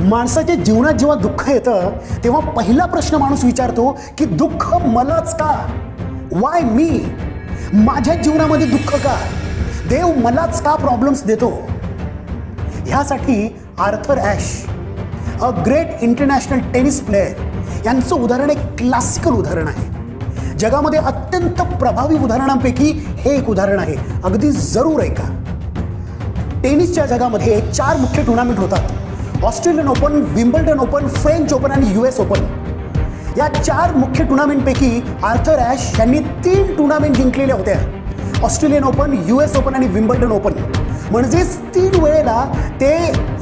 माणसाच्या जीवनात जेव्हा दुःख येतं तेव्हा पहिला प्रश्न माणूस विचारतो की दुःख मलाच का? वाय मी माझ्या जीवनामध्ये दुःख का? देव मलाच का प्रॉब्लेम्स देतो? ह्यासाठी Arthur Ashe a great international tennis player यांचं उदाहरण एक क्लासिकल उदाहरण आहे. जगामध्ये अत्यंत प्रभावी उदाहरणांपैकी हे एक उदाहरण आहे. अगदी जरूर ऐका. टेनिसच्या जगामध्ये चार मुख्य टुर्नामेंट होतात. Australian Open Wimbledon Open French Open आणि यू एस ओपन. या चार मुख्य टुर्नामेंटपैकी आर्थर ॲश यांनी तीन टुर्नामेंट जिंकलेल्या होत्या Australian open U S open आणि विम्बल्डन ओपन. म्हणजेच तीन वेळेला ते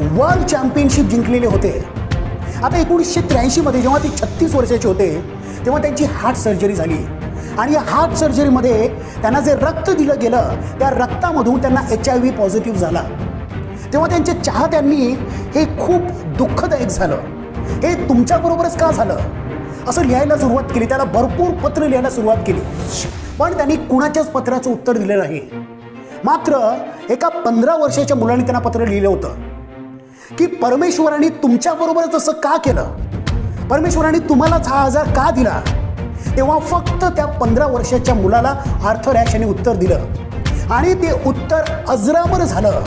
वर्ल्ड चॅम्पियनशिप जिंकलेले होते. आता एकोणीसशे त्र्याऐंशीमध्ये जेव्हा ते छत्तीस वर्षाचे होते तेव्हा त्यांची हार्ट सर्जरी झाली. आणि या हार्ट सर्जरीमध्ये त्यांना जे रक्त दिलं गेलं त्या रक्तामधून त्यांना एच आय व्ही पॉझिटिव्ह झाला. तेव्हा त्यांच्या चाहत्यांनी हे खूप दुःखदायक झालं. हे तुमच्याबरोबरच का झालं? असं लिहायला सुरुवात केली त्याला भरपूर पत्र लिहायला सुरुवात केली. पण त्यांनी कुणाच्याच पत्राचं उत्तर दिलं नाही. मात्र एका पंधरा वर्षाच्या मुलाने त्यांना पत्र लिहिलं होतं की परमेश्वराने तुमच्याबरोबरच असं का केलं? परमेश्वराने तुम्हालाच हा आजार का दिला? तेव्हा फक्त त्या पंधरा वर्षाच्या मुलाला आर्थर ॲश यांनी उत्तर दिलं. आणि ते उत्तर अजरामर झालं.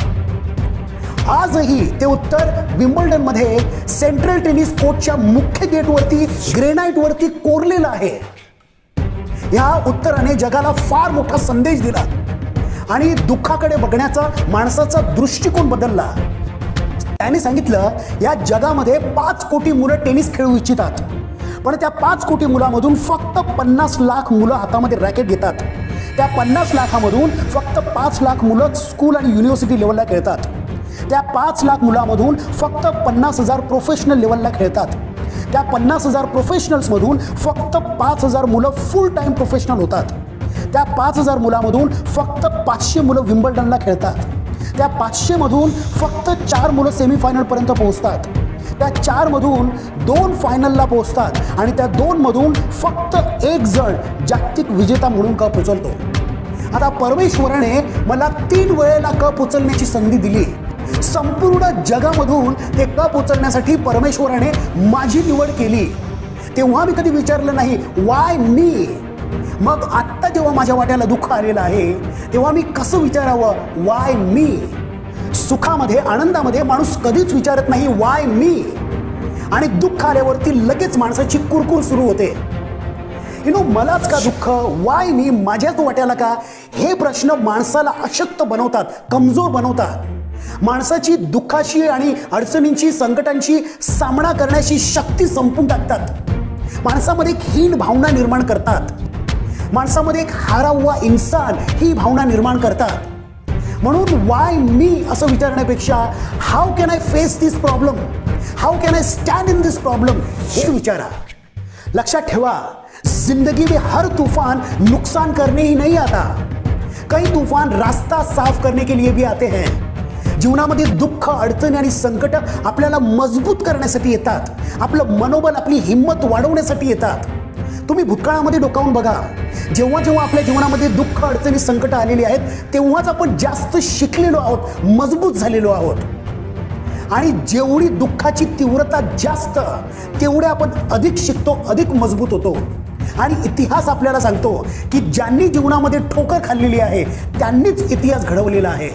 आजही ते उत्तर विम्बल्डनमध्ये सेंट्रल टेनिस कोर्टच्या मुख्य गेटवरती ग्रेनाईटवरती कोरलेलं आहे. या उत्तराने जगाला फार मोठा संदेश दिला आणि दुःखाकडे बघण्याचा माणसाचा दृष्टिकोन बदलला. त्याने सांगितलं या जगामध्ये पाच कोटी मुलं टेनिस खेळू इच्छितात. पण त्या पाच कोटी मुलामधून फक्त पन्नास लाख मुलं हातामध्ये रॅकेट घेतात. त्या पन्नास लाखामधून फक्त पाच लाख मुलं स्कूल आणि युनिव्हर्सिटी लेवलला खेळतात. त्या पाच लाख मुलामधून फक्त पन्नास हजार प्रोफेशनल लेवलला खेळतात. त्या पन्नास हजार प्रोफेशनल्समधून फक्त पाच हजार मुलं फुल टाईम प्रोफेशनल होतात. त्या पाच हजार मुलामधून फक्त पाचशे मुलं विम्बल्डनला खेळतात. त्या पाचशेमधून फक्त चार मुलं सेमीफायनलपर्यंत पोहोचतात. त्या चारमधून दोन फायनलला पोहोचतात आणि त्या दोनमधून फक्त एक जण जागतिक विजेता म्हणून कप उचलतो. आता परमेश्वराने मला तीन वेळेला कप उचलण्याची संधी दिली. संपूर्ण जगामधून ते कप उचलण्यासाठी परमेश्वराने माझी निवड केली. तेव्हा मी कधी विचारलं नाही वाय मी मग आत्ता जेव्हा माझ्या वाट्याला दुःख आलेलं आहे तेव्हा मी कसं विचारावं वाय मी सुखामध्ये आनंदामध्ये माणूस कधीच विचारत नाही वाय मी आणि दुःख आल्यावरती लगेच माणसाची कुरकुर सुरू होते. यु नो मलाच का दुःख? वाय मी माझ्याच वाट्याला का? हे प्रश्न माणसाला अशक्त बनवतात कमजोर बनवतात. माणसाची दुःखाशी आणि अडचणींची संकटांशी सामना करण्याची शक्ती संपून टाकतात. माणसामध्ये एक हीन भावना निर्माण करतात. माणसामध्ये एक हारावा इन्सान ही भावना निर्माण करतात. म्हणून वाय मी असं विचारण्यापेक्षा how can I face this problem how can I stand in this problem हे विचारा. लक्षात ठेवा जिंदगी में हर तूफान नुकसान करने ही नहीं आता. कई तूफान रास्ता साफ करने के लिए भी आते हैं. जीवनामध्ये दुःख अडचणी आणि संकट आपल्याला मजबूत करण्यासाठी येतात. आपलं मनोबल आपली हिंमत वाढवण्यासाठी येतात. तुम्ही भूतकाळामध्ये डोकावून बघा. जेव्हा जेव्हा आपल्या जीवनामध्ये दुःख अडचणी संकट आलेली आहेत तेव्हाच आपण जास्त शिकलेलो आहोत मजबूत झालेलो आहोत. आणि जेवढी दुःखाची तीव्रता जास्त तेवढे आपण अधिक शिकतो अधिक मजबूत होतो. आणि इतिहास आपल्याला सांगतो की ज्यांनी जीवनामध्ये ठोकर खाल्लेली आहे त्यांनीच इतिहास घडवलेला आहे.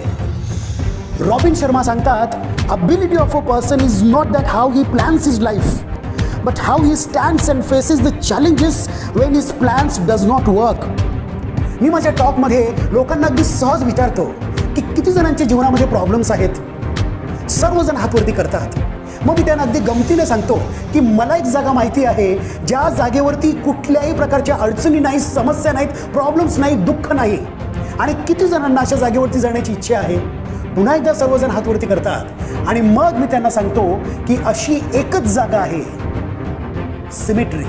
रॉबिन शर्मा सांगतात ability of a person is not that how he plans is life but how he stands and faces the challenges when his plans does not work मी माझ्या टॉकमध्ये लोकांना अगदी सहज विचारतो की किती जणांच्या जीवनामध्ये प्रॉब्लेम्स आहेत? सर्वजण हातवरती करतात. मग मी त्यांना अगदी गमतीने सांगतो की मला एक जागा माहिती आहे ज्या जागेवरती कुठल्याही प्रकारच्या अडचणी नाही समस्या नाहीत प्रॉब्लेम्स नाही दुःख नाही. आणि किती जणांना अशा जागेवरती जाण्याची इच्छा आहे? पुन्हा एकदा सर्वजण हातवरती करतात. आणि मग मी त्यांना सांगतो की अशी एकच जागा आहे. सिमेट्री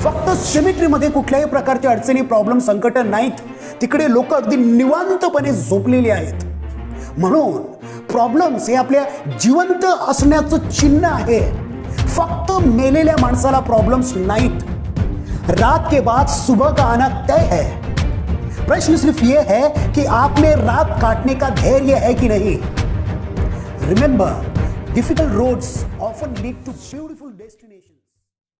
फक्त सिमेट्रीमध्ये कुठल्याही प्रकारच्या अडचणी प्रॉब्लेम संकट नाहीत. तिकडे लोक अगदी निवांतपणे झोपलेली आहेत. म्हणून प्रॉब्लेम्स हे आपल्या जिवंत असण्याचं चिन्ह आहे. फक्त मेलेल्या माणसाला प्रॉब्लेम्स नाहीत. रात के बाद सुबह का आना तय है. प्रश्न सिर्फ ये है कि आप में रात काटने का धैर्य है कि नहीं? Remember difficult roads often lead to beautiful